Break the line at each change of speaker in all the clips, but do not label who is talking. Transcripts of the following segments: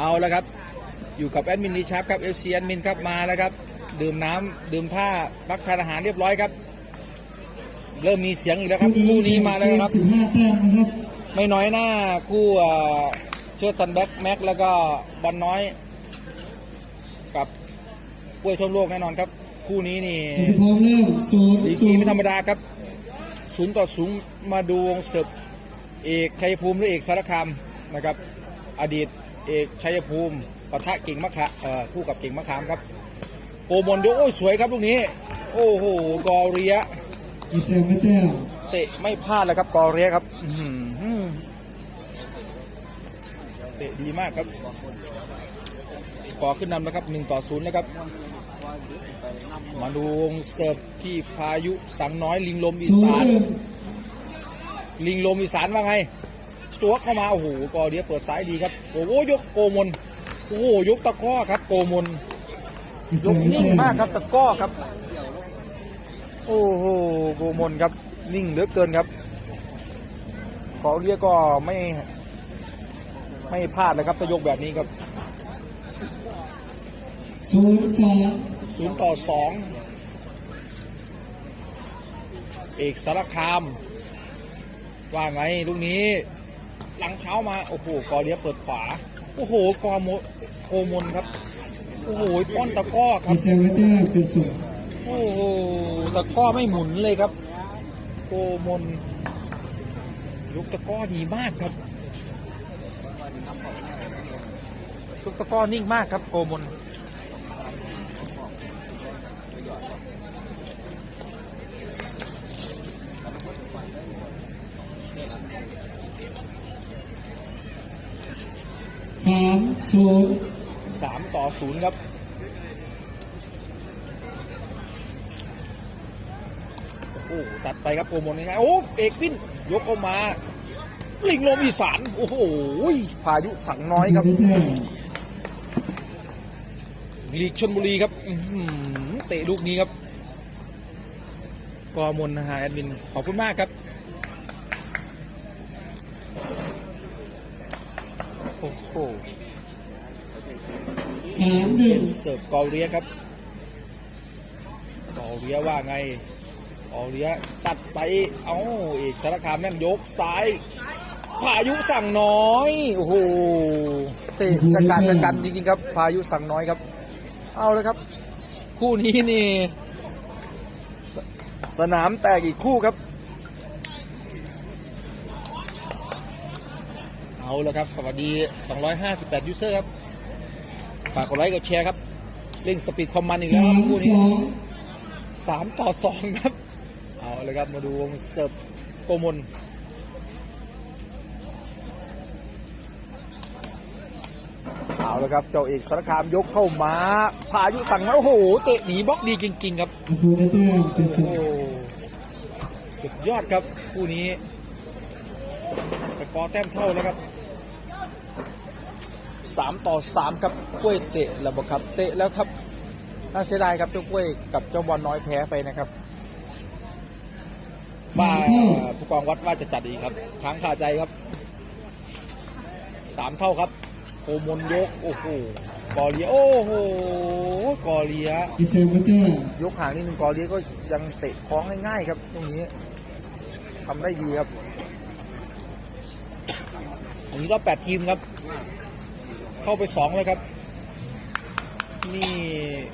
เอาแล้วครับ อยู่กับแอดมินรีชาร์ปครับเอฟซีแอดมินครับมาแล้วครับ ดื่มน้ำดื่มท่าพักทานอาหารเรียบร้อยครับ เริ่มมีเสียงอีกแล้วครับคู่นี้มาแล้วครับ
สิบห้าแต้มนะครับ
ไม่น้อยหน้าคู่เอ่อเชิดซันแบ็กแม็กแล้วก็บอลน้อย กับกล้วยท่วมโลกแน่นอนครับ คู่นี้นี่
เราจะพร้อมเริ่มศูนย์
ดี
ศู
กรี
นย์
ไม่ธรรมดาครับศูนย์ต่อศูนย์มาดูวงเสิร์ฟเอกชัยภูมิหรือเอกสารคามนะครับ อดีต เอกชัยภูมิปะทะเก่งมะขะเอ่อคู่กับเก่งมะขามครับโกมลโยโอ้ยสวยครับลูกนี้ โอ้โหกอเรีย
อีแซมไม่แต้ม
เตะไม่พลาดเลยครับกอเรียครับอื้อหือเตะดีมากครับสกอร์ขึ้นนำแล้วครับ1ต่อ0แล้วครับมาดูวงเสิร์ฟที่พายุสังน้อยลิงลมอี
ศูน
สา
ย์
น
หนึ่ง
ลิงลมอีสานว่าไง จวกเข้ามาโอ้โหกอเดียเปิดซ้ายดีครับโอ้โหยกโกมลโอ้โหยกตะกร้อครับโกมล
อีแซ
ย
ม
ก
ไม่
นิ่ง
แต้ม
มากครับตะกร้อครับ โอ้โหโกมลครับนิ่งเหลือเกินครับกอเรียก็ไม่ ไม่พลาดเลยครับถ้ายกแบบนี้ครับ
ศูนย์สอง
ศูนย์ต่อสองเอกสารคาม ว่าไงลูกนี้ หลังเช้ามา โอ้โหกอเลียเปิดขวา โอ้โหกอโมโกมลครับ โอ้โหป้อนตะกร้อค
อี
รับ
แซมไม่แต้มเป็นศูนย์
โอ้โหตะกร้อไม่หมุนเลยครับ โกมลยกตะกร้อดีมากครับยกตะกร้อนิ่งมากครับโกมลา
มศูนย์
สามต่อศูนย์ครับโอ้โหตัดไปครับโกมลง่ายๆโอ้เอกวินยกเข้ามา ลิงลมอีสาน โอ้โหพายุสังน้อยครับลีกชนบุรีครับเตะลูกนี้ครับ กอมลนะฮะแอดมิน ขอบคุณมากครับ โอ้โห
สามหนึ่ง
เสิร์ฟกอเรียครับกอเรียว่าไงกอเรียตัดไปเอ้าเอกสารคามนั่นยกซ้ายพายุสั่งน้อยโอ้โหเตะชะกาจชะกันจริงๆครับ พายุสั่งน้อยครับ เอาเลยครับ คู่นี้นี่สสนามแตกอีกคู่ครับ เอาแล้วครับ สวัสดี 258 ยูเซอร์ครับ ฝากกดไลค์กดแชร์ครับ เร่งสปีดคอมมันอีกแล้ว
สา
ครับ
ม
คู่
ส
นี้
อง
สามต่อสองครับ เอาเลยครับมาดูวงเสิร์ฟโกมลเอาเลยครับ เจ้าเอกสารคามยกเข้ามา พายุสั่งมาโอ้โห เตะหนีบล็อกดีจริง ๆ ครับ
ประตูได้แต้มเป็นศู
โอ้
นย์
สุดยอดครับ คู่นี้ สกอร์แต้มเท่าแล้วครับ สามต่อสามครับกล้วยเตะแล้วบครับเตะแล้วครับน่าเสียดายครับเจ้ากล้วยกับเจ้าบอลน้อยแพ้ไปนะครับว่ามาผู้กองวัดว่าจะจัดอีกครับค้างคาใจครับสามเท่าครับโอมนยกโอ้โหกอเลียโอ้โหกอเลียยกห่างนิดนึงกอเลียก็ยังเตะคล้องง่ายๆครับ ตรงนี้ทำได้ดีครับอันนี้รอบแปดทีมครับ เข้าไปสองเลยครับ นี่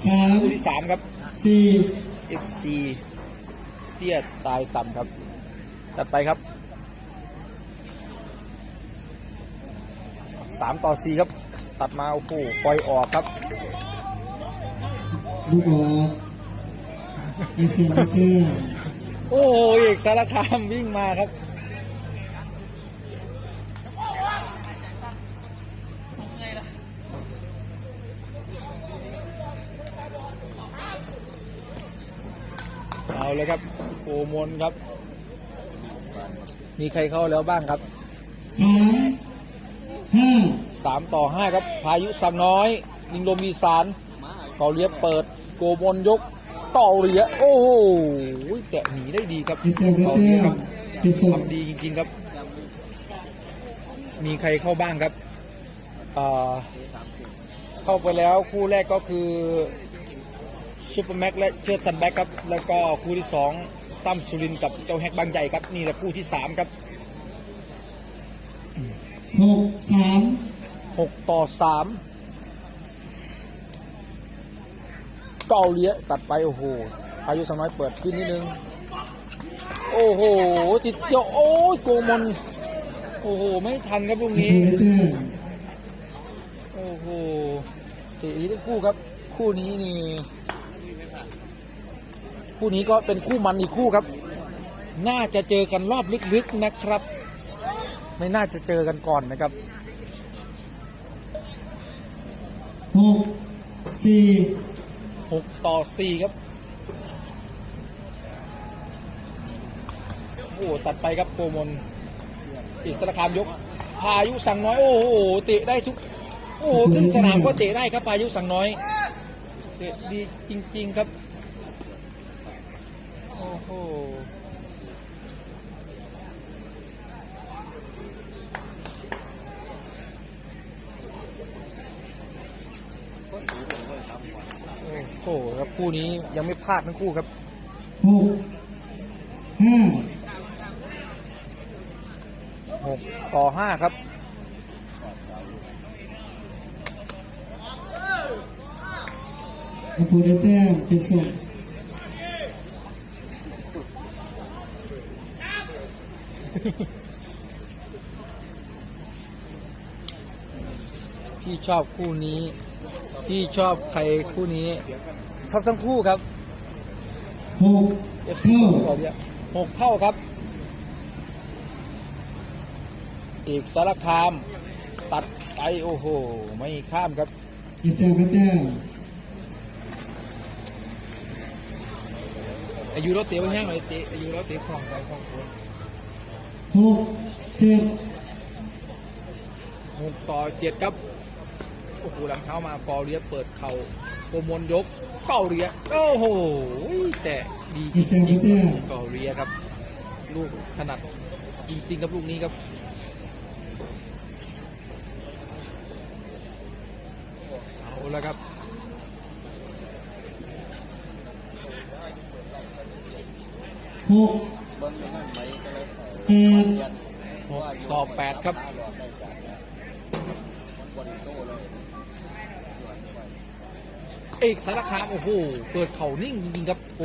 สาม
คู่ที่สามครับ
สี่
FC เตี้ยตายต่ำครับ จัดไปครับสามต่อสี่ครับ ตัดมาโอ้โหปล่อยออกครับ
ลูกออกอีแซมไม่แต้ม
โอ้โหเอกสารคามวิ่งมาครับ เอาเลยครับโอมนครับ มีใครเข้าแล้วบ้างครับ
สามห้า
สามต่อห้าครับ พายุสั่งน้อยลิงลมมีสารเกาเลียเปิด โกมลยกเกาเลียโอ้โหแกะหนีได้ดีครับ
อีแซมไม่
เกา
แต้
เลียค
ม
รับ
เป็นศูนย์
ทำดีจริงๆครับ มีใครเข้าบ้างครับอ่าเข้าไปแล้วคู่แรกก็คือ ซูเปอร์แม็กและเชิดสันแบ็กครับ แล้วก็คู่ที่สองตั้มสุรินทร์กับเจ้าแฮกบางใหญ่ครับ นี่แหละคู่ที่สามครับ
หกสาม
หกต่อสามเกาเลียตัดไป โอ้โหอายุสักน้อยเปิดขึ้นนิดนึง โอ้โห ติดเกี่ยว โอ้ยโกมลโอ้โห ไม่ทันครับลูก
ประ
นี้
ตูได้แต้ม
โอ้โหเตะนี้ทั้งคู่ครับ คู่นี้นี่ คู่นี้ก็เป็นคู่มันอีกคู่ครับ น่าจะเจอกันรอบลึกๆนะครับ ไม่น่าจะเจอกันก่อนนะครับ
หกสี่
6ต่อ4ครับโอ้โหตัดไปครับโกมลอีกสารคามยก พายุสั่งน้อย โอ้โหเตะได้ทุก โอ้โหขึ้นสนามก็เตะได้ครับพายุสั่งน้อยเตะดีจริง ๆ ครับ โอ้โห โอ้โห ครับคู่นี้ยังไม่พลาดทั้งคู่ครับ
หกห้า
6ต่อ5ครับ
ประตูได้แต้มเป็นส่ง
พี่ชอบคู่นี้ พี่ชอบใครคู่นี้ ชอบทั้งคู่ครับ
หก
FC
เท่า
ก่อนเนี่ยหกเท่าครับ เอกสารคาม ตัดไปโอ้โห ไม่ข้ามครับ
อีแซมได้แต้ม
อายุรถเตะไว้แห้งหน่อยเตะอายุรถเตะคล่องไปคล่องตัว
หกเจ็ด
หกต่อเจ็ดครับ โอ้โหหลังเท้ามาปอเรียเปิดเข่า โปรมนยกเก้าเรียโอ้โหแต่ดีจ
อีแซม
ริ
ได้
ง
แต้ม
ๆเก้าเรียครับ ลูกถนัดจริงๆครับลูกนี้ครับเอาละครับ
หกแปด
หกต่อแปดครับ อกสารคามโอ้โหเปิดเข่านิ่งจริงๆครับโก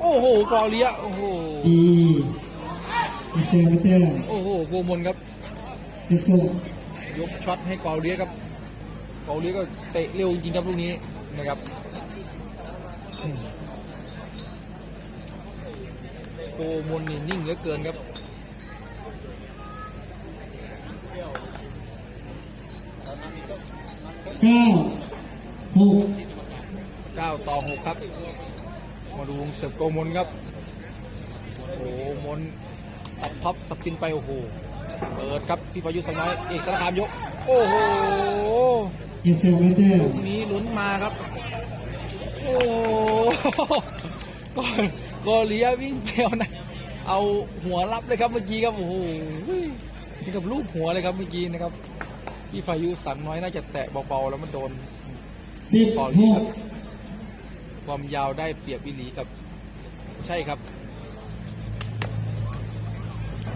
โอ้โหกอเลียโอ้โห
ดีอีแซมได้แต้ม
โอ้โหโกมลครับ
เป็นส่ง
ยกช็อตให้กอเลียครับกอเลียก็เตะเร็วจริงๆครับลูกนี้นะครับอืมโกมลนี่นิ่งเหลือเกินครับ
เก้าหก
9ต่อ6ครับ มาดูวงเสิร์ฟโกมลครับ โอ้โหมนตัดท็อปสปินไปโอ้โห เปิดครับพี่พายุสังน้อยเอกสารคามยก โอ้โห
อีแซมได้แต้ม
ลูกนี้ลุ้นมาครับ โอ้โหก็ก็เลียวิ่งไปเอานะเอาหัวรับเลยครับเมื่อกี้ครับโอ้โหนี่กับลูกหัวเลยครับเมื่อกี้นะครับพี่พายุสังน้อยน่าจะแตะเบาๆแล้วมันโดน
สิบ
ปอ
ห
ลีค
ก
รับ ความยาวได้เปรียบวิลีครับ ใช่ครับ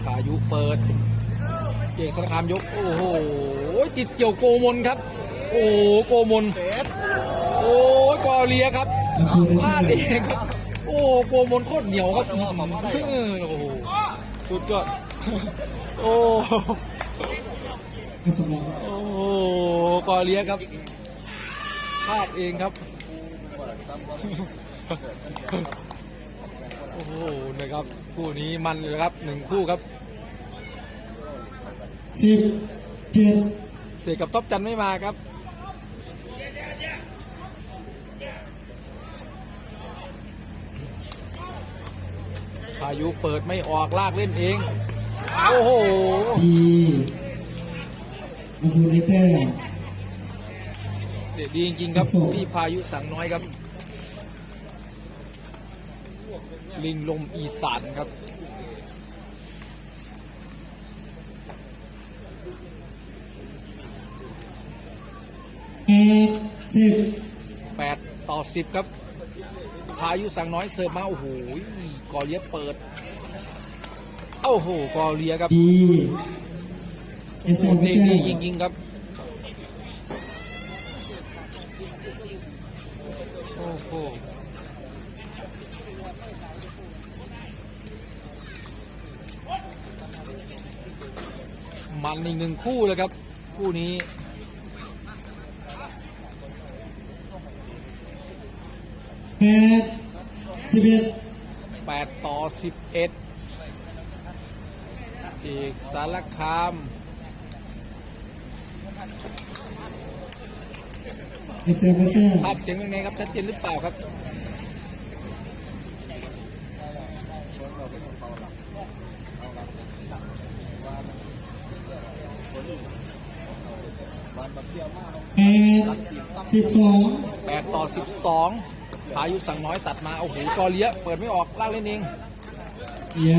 พายุเปิด เก่งสารคามยก โอ้โห ติดเกี่ยวโกมลครับ โอ้โหโกมลโอ้กอเลียครับพลาดเองครับ โอ้โกมลโคตรเหนียวครับโอ้โหสุดยอดโอ้โอ้โหกอเลียครับพลาดเองครับ โอ้โหนะครับ คู่นี้มันเลยครับหนึ่งคู่ครับ
สิบเจ็ด
เสกกับท็อปจันไม่มาครับพายุเปิดไม่ออกลากเล่นเอง โอ้โห
ดีประตูได้แต้ม
เด็ดดีจริงๆครับ
สู้
พี่พายุสังน้อยครับ ลิงลมอีสานครับ
แปดสิบ
8ต่อ10ครับ พายุสั่งน้อยเสิร์ฟมา โอ้โหกอเลียเปิด โอ้โหกอเลียครับ
ดีเอสเอ็ม
เตะ
เตอ
ดี
ร์
ยิงๆครับโอ้โห มันอีกหนึ่งคู่เลยครับ คู่นี้
แปดสิบเอ็ด
8ต่อ11เอกสารคาม
เอสเอ็มเตอร์
ภาพเสียงเป็นไงครับชัดเจนหรือเปล่าครับ
แปด สิบสอง
8ต่อ12พายุสั่งน้อยตัดมา โอ้โหกอเลียเปิดไม่ออกลากเล่นเอง
เดีย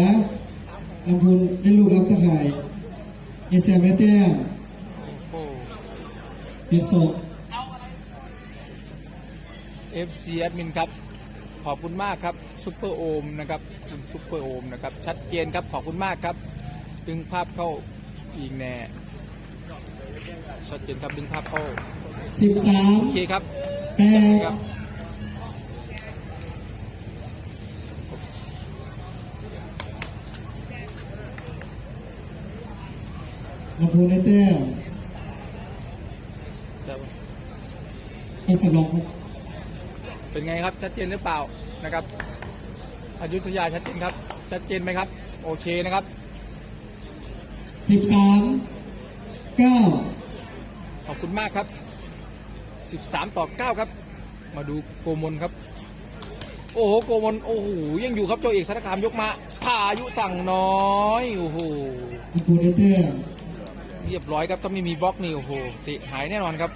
ลำพูนเล่นลูกรับตะข่ายเอสเอ็มเตอร์
โอ้
เป็นศพ
FC แอดมินครับ ขอบคุณมากครับซุปเปอร์โอมนะครับคุณซุปเปอร์โอมนะครับ ชัดเจนครับ ขอบคุณมากครับ ดึงภาพเข้าอีกแน่ชัดเจนครับดึงภาพเข้า
สิบสาม
โอเคครับ
แปด
ครับ
ลำพูนเตอร์
เดี๋ยว
เป็นสำรองครับ
เป็นไงครับชัดเจนหรือเปล่านะครับอยุธยาชัดเจนครับ ชัดเจนไหมครับ โอเคนะครับ
สิบสามเก้า
ขอบคุณมากครับ 13 ต่อ 9 ครับ มาดูโกมลครับ โอ้โหโกมลโอ้โหยังอยู่ครับโจเอกสารคามยกมาพายุสั่งน้อยโอ้โห
ลำพูนเตอร์
เรียบร้อยครับถ้าไม่มีบล็อกนี่โอ้โหเตะหายแน่นอนครับ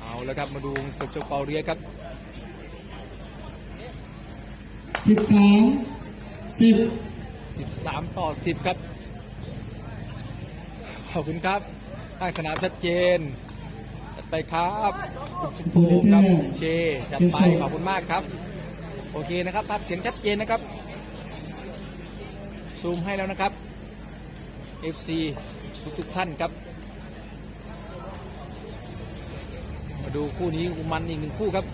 เอาแล้วครับมาดูวงเสิร์ฟเจ้าเปาเรียครับ
สิบสามสิบ
13ต่อ10ครับข อบคุณครับตั้งสนามชัดเจนจัดไปครับคุณชิมพูครับเชจัดไปขอบคุณมากครับ โอเคนะครับภาพเสียงชัดเจนนะครับ ซูมให้แล้วนะครับ FC ทุกทุกๆท่านครับ มาดูคู่นี้มันอีกหนึ่งคู่ครับ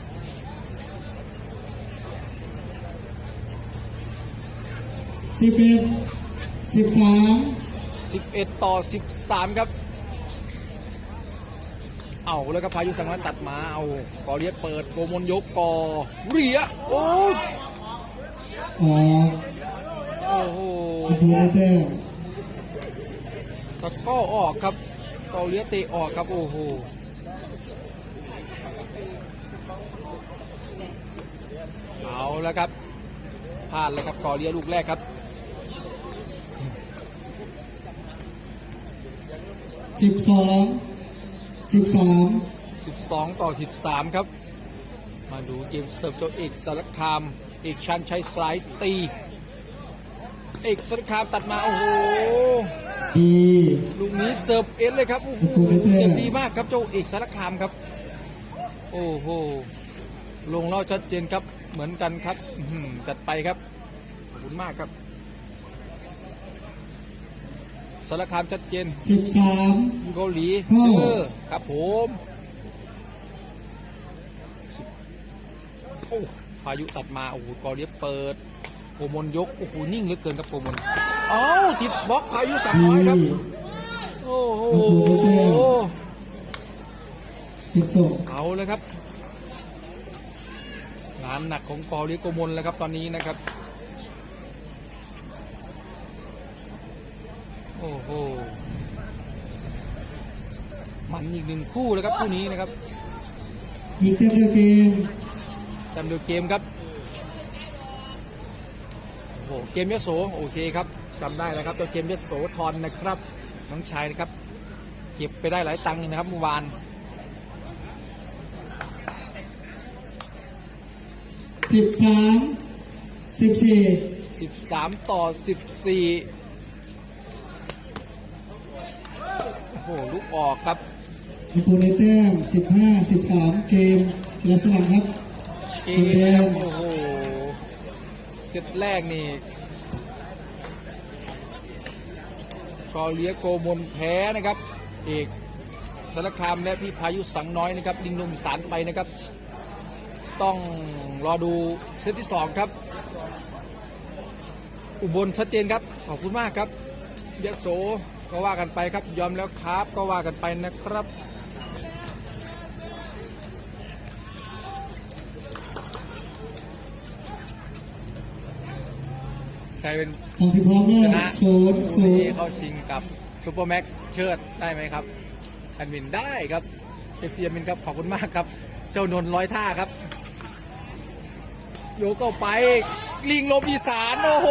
สิบเอ็ดสิบสาม
11 ต่อ 13 ครับ เอาแล้วครับพายุสังวาตัดมาเอากอเรียเปิดโกมลยกกอเรียโอ้ย
ออก
โอ้โห
ลำพูนเตอร์
ตะกร้อออกครับกอเรียเตะออกครับโอ้โหเอาแล้วครับพลาดเลยครับกอเรียลูกแรกครับ
สิบสองสิบสาม
12 ต่อ 13 ครับ มาดูเกมเสิร์ฟเจ้าเอกสารคาม เอกชันใช้สไลด์ตี เอกสารคามตัดมา โอ้โห
ดี
ลูกนี้เสิร์ฟเอ็นเลยครับโอ้โห
โอ้โห
เสิร์ฟดีมากครับเจ้าเอกสารคามครับ โอ้โห ลงเล่าชัดเจนครับ เหมือนกันครับอื้อหือจัดไปครับ ขอบคุณมากครับ สารคามชัดเจน
สิบสาม
เกาหลี
โอ้
เออครับผมสิบโอ้พายุตัดมา โอ้โหกอเลียเปิดโกมลยก โอ้โห นิ่งเหลือเกินครับโกมลเอ้าติดบล็อกพายุสั่ง
ดี
น้อยครับ โอ้โห
โอ้โหเต้เป็นศพ
เอาเลยครับงานหนักของกอเลียโกมลแล้วครับตอนนี้นะครับ โอ้โห มันอีกหนึ่งคู่แล้วครับคู่นี้นะครับ
อีกเต็มเดียวเกม
จำดูเกมครับ โอ้โห เกมยโสโอเคครับจำได้แล้วครับเจ้าเกมยโสทอนนะครับ น้องชายนะครับ เก็บไปได้หลายตังค์อยู่นะครับเมื่อวาน
สิบสามสิบสี่
13ต่อ14 โหลูกออกครับ
ลำพูนได้แต้มสิบห้าสิบสามเกมกีฬาสลังครับ
เก
คุณแดง
มโอ้โหเซตแรกนี่กอเลียโกมลแพ้นะครับ เอกสารคามและพี่พายุสังน้อยนะครับดิงนมสารไปนะครับ ต้องรอดูเซตที่สองครับ อุบลชัดเจนครับ ขอบคุณมากครับยะโส ก็ว่ากันไปครับยอมแล้วครับก็ว่ากันไปนะครับใครเป็น
ฝั่งที่พร้อม
ช
แล้
นะ
วศูนย์ศู
วัน
น
นี้
ย์
เข้าชิงกับซูเปอร์แม็กเชิดได้ไหมครับแอดมินได้ครับเอฟซีแอดมินครับขอบคุณมากครับ เจ้านนท์ร้อยท่าครับ โยกเข้าไปลิงลมอีสาน โอ้โห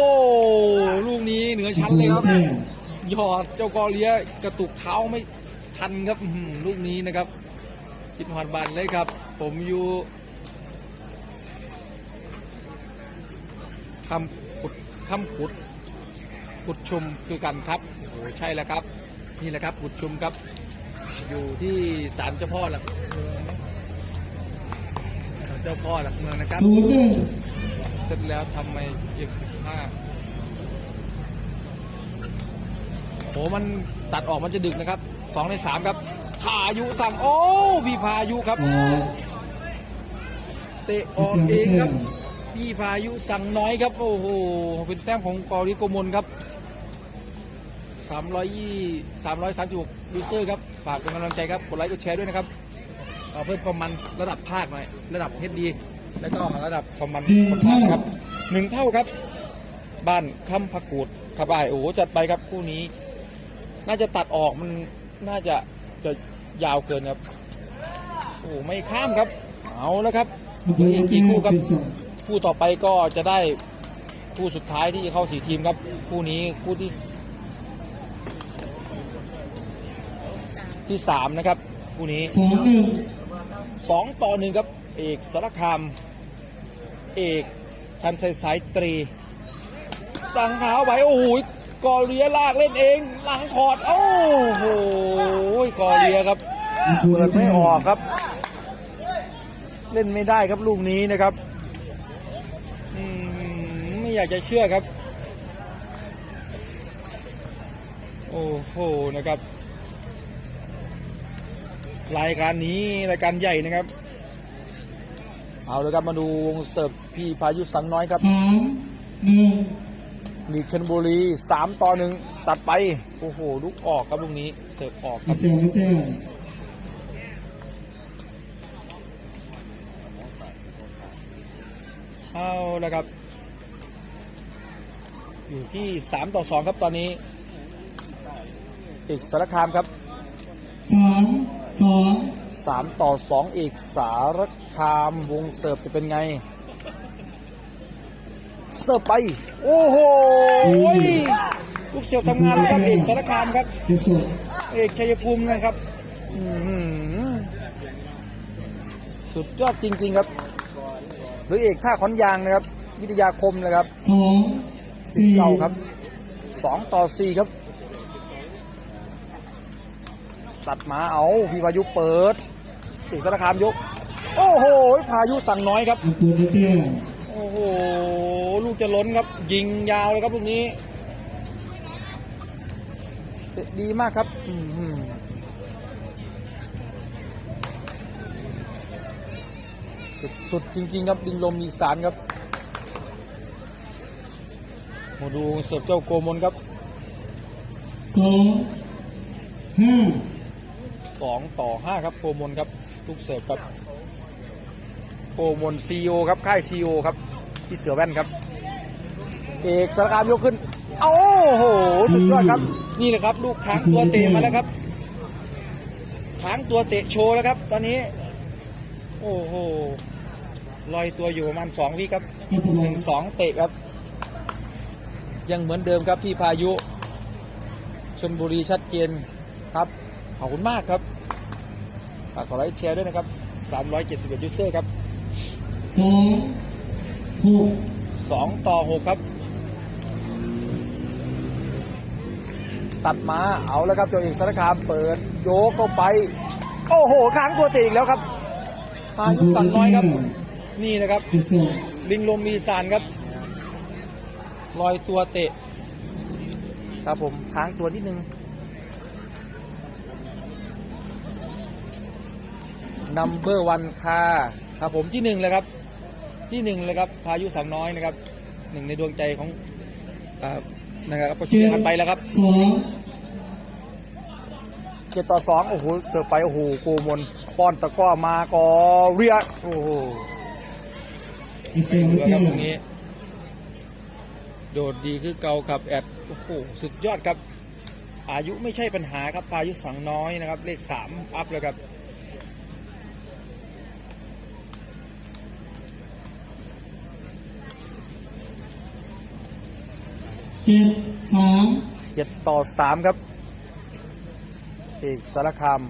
ลูกนี้เหนือชั้นเลยครับ
แต้ม
หยอดเจ้ากอเลียกระตุกเท้าไม่ทันครับอื้อหือลูกนี้นะครับคิดหอดบันเลยครับ ผมอยู่คำขุดคำขุดขุดชุมคือกันครับโอ้โหใช่แล้วครับ นี่แหละครับขุดชุมครับ อยู่ที่ศาลเจ้าพ่อหลักเมืองศาลเจ้าพ่อหลักเมืองนะครับ
ศูนย์หนึ่ง
เสร็จแล้วทำไมเอ็กสิบห้า โหมันตัดออกมันจะดึกนะครับสองในสามครับพายุสั่งโอ้พี่พายุครับ
ออก
เตะอ
มี
อก
เสียง
เอง
แต้
ครับ
ม
พี่พายุสั่งน้อยครับ โอ้โหเป็นแต้มของกอริโกมลครับ320 336ยูเซอร์ครับ ฝากเป็นกำลังใจครับ กดไลค์กดแชร์ด้วยนะครับเอาเพิ่มความมันระดับภาคหน่อย ระดับเฮดดี แล้วก็ระดับความมัน
หนึ่ง
คนภา
เท่า
คครับหนึ่งเท่าครับ บ้านคำพักกูดขับอ้ายโอ้โหจัดไปครับคู่นี้ น่าจะตัดออกมันน่าจะจะยาวเกินครับโอ้โหไม่ข้ามครับ เอาแล้วครับ
ลำพูน
อี
ได้
ก
แต้
กี่
ม
คู่ครับ
เป็นสอง
คู่ต่อไปก็จะได้คู่สุดท้ายที่เข้าสี่ทีมครับ คู่นี้คู่ที่สที่สามนะครับ คู่นี้
สองหนึ่ง
สองต่อหนึ่งครับ เอกสารคาม เอกชันชัยสายตรีตั้งเท้าไว้โอ้โห กอเรียลากเล่นเอง หลังคอร์ดโอ้โหกอเรียครับ
ลำพูน
เปิ
ได้
ดไม่
แต้
อ
ม
อกครับ เล่นไม่ได้ครับลูกนี้นะครับอืมไม่อยากจะเชื่อครับ โอ้โหนะครับ รายการนี้รายการใหญ่นะครับ เอาเลยครับมาดูวงเสิร์ฟพี่พายุสังน้อยครับ
สามหนึ่ง
ลีกชนบุรีสามต่อหนึ่งตัดไป โอ้โหลูกออกครับลูกนี้ เสิร์ฟออกค
มี
รับ
เสียงได้แต้ม
เอาละครับ อยู่ที่ 3 ต่อ 2 ครับตอนนี้เอกสารคามครับ
สามสอง
3ต่อ2เอกสารคามวงเสิร์ฟจะเป็นไง เสิร์ฟไป โอ้โหลูกเสิร์ฟทำงานแล้วครับเอกสารคามครับ
เป็นสอง
เอกชัยภูมินะครับอื้อหือสุดยอดจริง ๆครับ หรือเอกท่าขอนยางนะครับ วิทยาคมนะครับ
สองสี่
เก่าครับสองต่อสี่ครับ ตัดมาเอาพี่พายุเปิดเอกสารคามยก โอ้โห พายุสั่งน้อยครับ
ลำพูนได้แต้ม
โอ้โหลู กจะล้นครับ ยิงยาวเลยครับลูกนี้ดีมากครับอืสุดสุดจริง ๆ ครับดิงลมมีสารครับมาดูเสิร์ฟเจ้าโกมลครับ
สองห้า
2ต่อ5ครับโกมลครับลูกเสิร์ฟครับโกมลซีโอครับค่ายซีโอครับที่เสือแว่นครับ เอกสารคามยกขึ้นเอาโอ้โห สุดยอดครับ นี่แหละครับ ลูกค้างตัวเตะมาแล้วครับค้างตัวเตะโชว์แล้วครับ ตอนนี้ โอ้โห ลอยตัวอยู่ประมาณ2วิครับ
ก็ส
ห
มอ
นึ่
ง
งสองเตะครับ ยังเหมือนเดิมครับพี่พายุ ชนบุรีชัดเจนครับ ขอบคุณมากครับ ฝากกดไลค์แชร์ด้วยนะครับ 371ยูเซอร์ครับ
สองหก
2ต่อ6ครับ ตัดมาเอาแล้วครับเจ้าเอกสารคามเปิดโยกเข้าไป โอ้โหค้างตัวเตะอีกแล้วครับพายุสังน้อยครับ นี่นะครับ ลิงลมมีสารครับลอยตัวเตะ ครับผมค้างตัวนิดนึงนัมเบอร์วันคาครับผมที่หนึ่งเลยครับ ที่หนึ่งเลยครับ พายุสามน้อยนะครับหนึ่งในดวงใจของอ นะครับก็
เจ็
เชีย
ด
ร์กันไปแล้วครับ
สอง
เจ็ดต่อสองโอ้โหเสิร์ฟไปโอ้โหโกมลป้อนตะกร้อมากอเรียโอ้โห
ไอเซล
เหลือ
แก้
ครับ
ว
ตรงนี้ โดดดีคือเกาครับแอดโอ้โหสุดยอดครับ อายุไม่ใช่ปัญหาครับพายุสังน้อยนะครับ เลขสามอัพเลยครับ
เจ็ดสาม
เจ็ดต่อสามครับ เอกสารคาม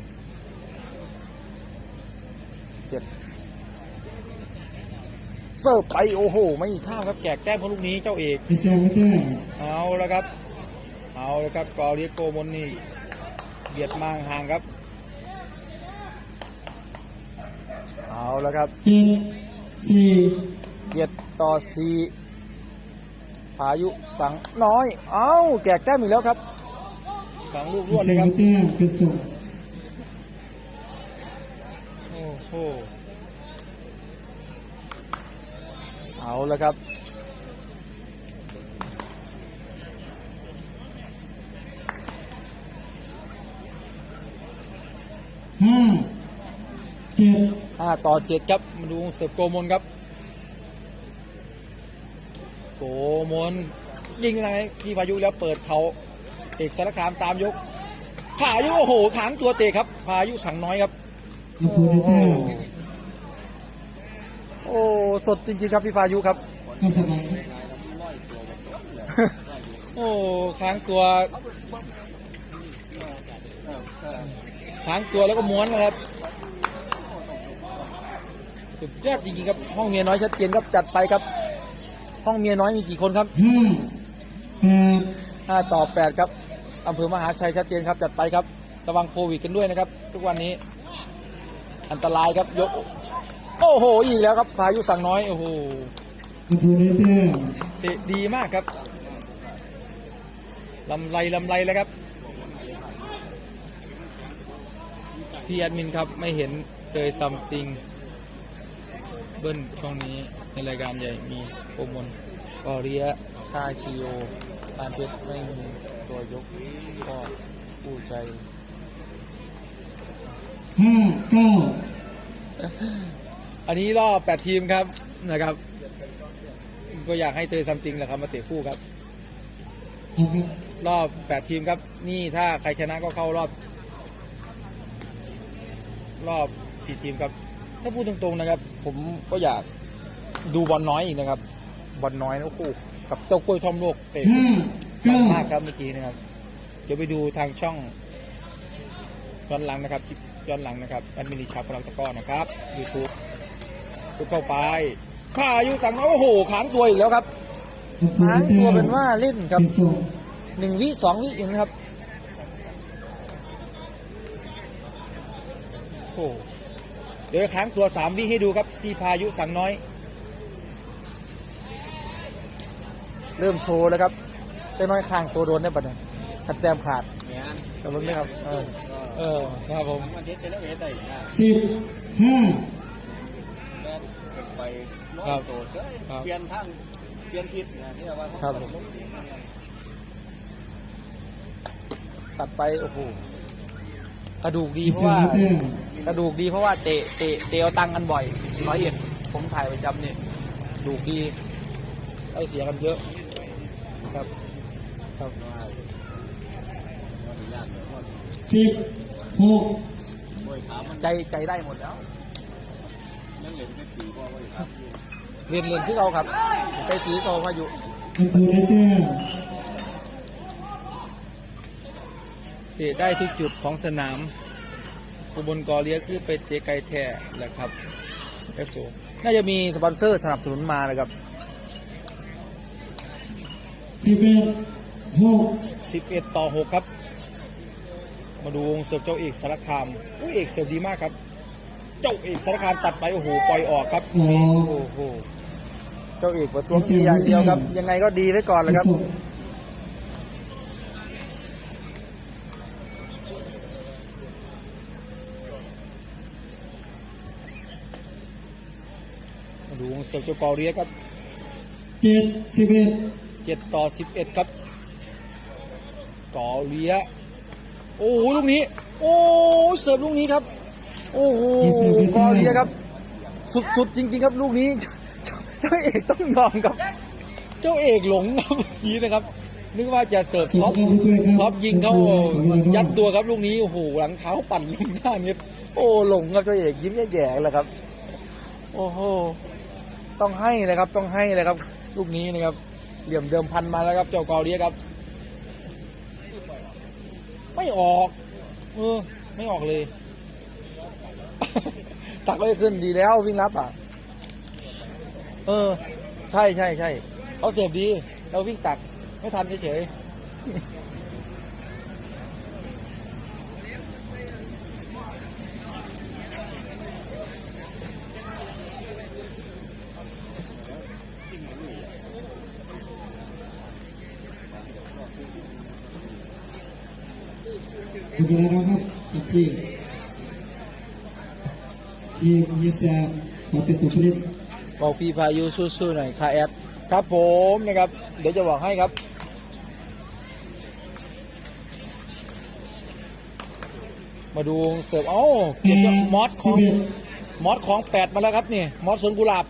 เจ็ดเสิร์ฟไปโอ้โห ไม่มีข้ามครับแจกแต้มของลูกนี้เจ้าเอก
ไอเซลไม่ได้
เอาแล้วครับ เอาแล้วครับกอเรียโกมนนี่เบียดมางห่างครับ เอาแล้วครับ
เจ็ดสี่
เจ็ดต่อสี่พายุสังน้อย เอาแจกแต้มอีกแล้วครับสังลูก
ไอ
รวด
เซ
เลย
ล
ครับ
ไม่ได้ไปส่ง
โอ้โหเอาแล้วครับ
ห้าเจ็ด
ห้าต่อเจ็ดครับมาดูเสิร์ฟโกมลครับโกมลยิงทางไหนพี่พายุแล้วเปิดเขาเอกสารคามตามยกพายุโอ้โหขางตัวเตะครับ พายุสังน้อยครับ
อัมพูได้แต้ม
โอ้สดจริงๆครับพี่พายุครับ
ก็สบาย
โอ้ค้างตัวค้างตัวแล้วก็ม้วนนะครับ สุดยอดจริงๆครับ ห้องเมียน้อยชัดเจนครับจัดไปครับ ห้องเมียน้อยมีกี่คนครับ
ห้าแปด
5ต่อ8ครับอำเภอมหาชัยชัดเจนครับจัดไปครับ ระวังโควิดกันด้วยนะครับ ทุกวันนี้ อันตรายครับยก โอ้โห อีกแล้วครับพายุสั่งน้อย โอ้โห
อัมพูได้แต้ม
เตะดีมากครับลำไรลำไรเลยครับพี่แอดมินครับไม่เห็นเจอซัมติงเบิ้ลช่องนี้ ในรายการใหญ่มีโปรโมนกอเรียค่าซีโอตานเพชรไม่มีตัวยกก็ผู้ใจ
ห้าเก้า
อันนี้รอบ8ทีมครับนะครับ ก็อยากให้เตยซัมติงแหละครับมาเตะคู่ครับ
เอบ
รอบ8ทีมครับ นี่ถ้าใครชนะก็เข้ารอบ รอบ4ทีมครับ ถ้าพูดตรงๆนะครับ ผมก็อยาก ดูบอลน้อยอีกนะครับ บอลน้อยนะโอ้โหกับเจ้ากล้วยทอมโลกเตะ
ห้าเก้ามา
กครับเมื่อกี้นะครับ เดี๋ยวไปดูทางช่องย้อนหลังนะครับคลิปย้อนหลังนะครับแอดมินิชาพลังตะกร้อนะครับยูทูบกดเข้าไปข้าอายุสั่งน้อยโอ้โหค้างตัวอีกแล้วครับ
อัมพู
ค้าง
ได้แต้
ตัว
ม
เป็นว่าเล่นครับ
ไปส่ง
หนึ่งวิสองวิเองนะครับโอ้โหเดี๋ยวค้างตัวสามวิให้ดูครับพี่พายุสังน้อย เริ่มโชว์แล้วครับแต่น้อยข้างตัวโดนได้ปะเนี่ยขัดแต้มขาดกระเบิ้งได้ครับเออเออครับผม
มันเฮ็ดไปแล้วเฮ็ดได้นะ
สิบห้า
แม่นเก็บไปร้อ
ครั
ย
บ
โตเสย
ครับ
เปลี่ยนทางเปลี่ยนทิศนะที่ว่า
ครับผมตัดไปโอ้โหกระดูกดี
ไอ
เพ
เซ
ราะ
ล
ว่า
ไม่แต้ม
กระดูกดีเพราะว่าเตะเตะเตะเอาตังค์กันบ่อยร้อยเอ็ดผมถ่ายประจำเนี่ยดูกดีได้เสียกันเยอะ ครับครับ
สิบหก
ใจใจได้หมดแล้ว
นั่งเล่นไปปีบ่ไว้ครับ
เรียนเรียนที่เราครับใจตีเราพายุ
อัมพูได้แต้ม
เตะได้ทุกจุดของสนามอุบลกอเลียคือไปเตะไกลแท้แหละครับเอสโซน่าจะมีสปอนเซอร์สนับสนุนมานะครับ
สิบเอ็ดหก
11 ต่อ 6 ครับ มาดูวงเสิร์ฟเจ้าเอกสารคามอู้เอกเสิร์ฟดีมากครับ เจ้าเอกสารคามตัดไปโอ้โหปล่อยออกครับ
ออก
โอ้โหเจ้าเอกประท้วงดีอย่างเดียวครับ ยังไงก็ดีไว้ก่อนเลยครับ
ส่ง
มาดูวงเสิร์ฟเจ้ากอเรียครับ
เจ็ดสิบเอ็ด
7 ต่อ 11 ครับกอเรียโอ้โหลูกนี้ โอ้เสิร์ฟลูกนี้ครับ โอ้โหกอเรียครับ สุดๆจริง ๆ ครับลูกนี้ เจ้าเอกต้องยอมครับ เจ้าเอกหลงครับเมื่อกี้นะครับนึกว่าจะเสิร์ฟ
ส่ง
ท็อป
เข้าผู้ช่วยครับ
ท็อปยิงเข้า
ขอเวลาด้วย
ยัดตัวครับลูกนี้โอ้โหหลังเท้าปั่นลงหน้าเน็ตโอ้หลงครับเจ้าเอกยิ้มแย่ๆเลยครับ โอ้โหต้องให้เลยครับต้องให้เลยครับ ลูกนี้นะครับ เหลี่ยมเดิมพันมาแล้วครับ เจ้ากอเรียครับ ไม่ออก เออ ไม่ออกเลย ตักไม่ขึ้นดีแล้ววิ่งรับอะ เออ ใช่ใช่ใช่เขาเสียบดี เราวิ่งตัก ไม่ทันเฉยๆ
หมดเวลาแล้วครับจับที่ทีมเยสแซมขอเป็นตัวผู้เล่น
บอกพี่พายุสู้ๆหน่อยค่ะแอดครับผมนะครับ เดี๋ยวจะบอกให้ครับมาดูเสิร์ฟเอ้าเก็บจ้ามอสของมอสของแปดมาแล้วครับนี่มอสสวนกุหลาบ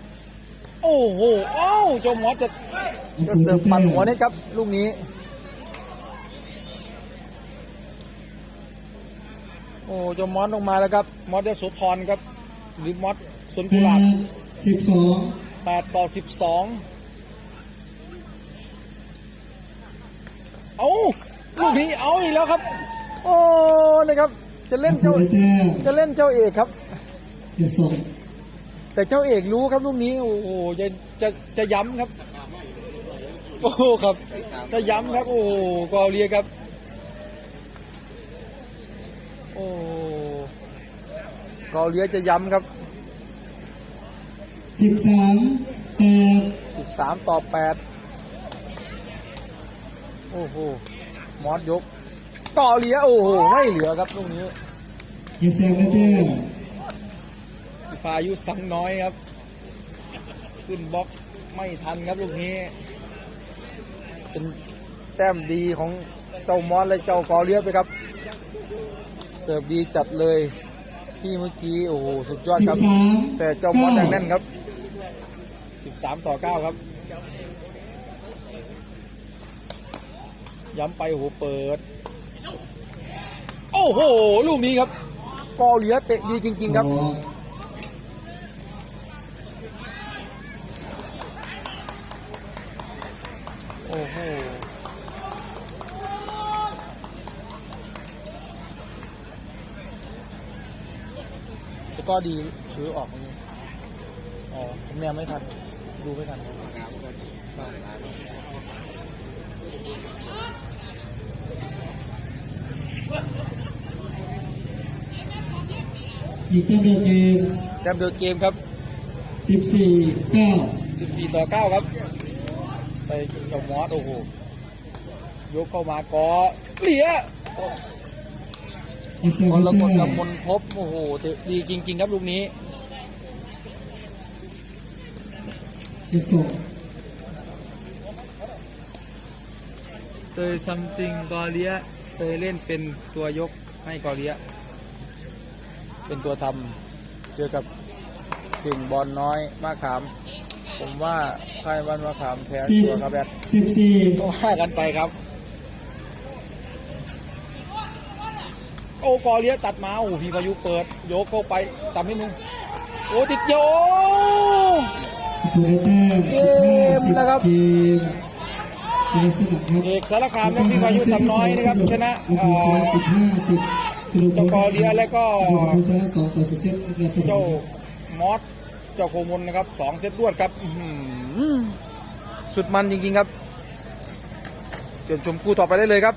โอ้โหเอ้าเจ้ามอสจะจะเสิร์ฟปั่นหัวเนี่ยครับลูกนี้ โอ้ เจ้ามอสลงมาแล้วครับมอสจะโสธรครับหรือมอสสวน
แป
กุหลาบ
ดสิบสอง
แปดต่อสิบสองเอาลูกนี้เอาอีกแล้วครับ โอ้นะครับ จะเล่น
ผู้
เจ้า
ได้แต้ม
จะเล่นเจ้าเอกครับ
เป็นส่ง
แต่เจ้าเอกรู้ครับลูกนี้โอ้โหจะจะจะย้ำครับ โอ้โหครับ จะย้ำครับ โอ้โหกอเรียครับ โอ้ กอเรียจะย้ำครับ
สิบสามแปด
สิบสามต่อแปดโอ้โหมอสยกต่อเหลียโอ้โหไม่เหลือครับลูกนี้
เยสแซมได้แต้ม
พายุสังน้อยครับขึ้นบล็อกไม่ทันครับลูกนี้ เป็นแต้มดีของเจ้ามอสและเจ้ากอเลียไปครับ เสิร์ฟดีจัดเลย ที่เมื่อกี้โอ้โหสุดยอด
สิ
ครับ
บสาม
แต่เจ้ามอสยังแน่นครับ 13 ต่อ 9 ครับ ย้ำไปโอ้โหเปิด โอ้โห ลูกนี้ครับ กอเหลียเตะดีจริง ๆ ครับ
ออ ก็
ดีหรือออกอย่างนี้อ๋อผมแนมไม่ทัน ดูไม่ทัน
อีกแต้มเดียวเกม
แต้มเดียวเกมครับ
สิบสี่เก้า
14ต่อ9ครับ ไปเจ้ามอสโอ้โห ยกเข้ามากอเหลีย
เยสแซม
ม
ได้
รก
แต้
ตกับ
ม
นพบโอ้โหเตะดีจริง ๆ ครับลูกนี้
เป็นส่ง
เตยซัมติงกอเลียเตยเล่นเป็นตัวยกให้กอเลียเป็นตัวทำเจอกับเก่งบอลน้อยมาขาม ผมว่าค่ายวันมาขามแพ้ตัวครับแบท
สิบสี่
ก็ว่ากันไปครับ โอ้กอเลียตัดมาโอ้พี่พายุเปิด โยกเข้าไปต่ำนิดนึงโอ้ติดโย
ผู้ได้แต้มสิบห้าสิบ
นะครับ
เกมเจสลับครับ
เอกสารคามและพี่พายุสำน้อยนะครับชนะ
อัม
เอ่
พูช
อ
นะสิบห้าสิบ
เจ้ากอเลียและก็
ชนะสองต่อศูนย์เซต
เจ้ามอสเจ้าโคมนนะครับสองเซตรวดครับสุดมันจริงๆครับเชิญชมคู่ต่อไปได้เลยครับ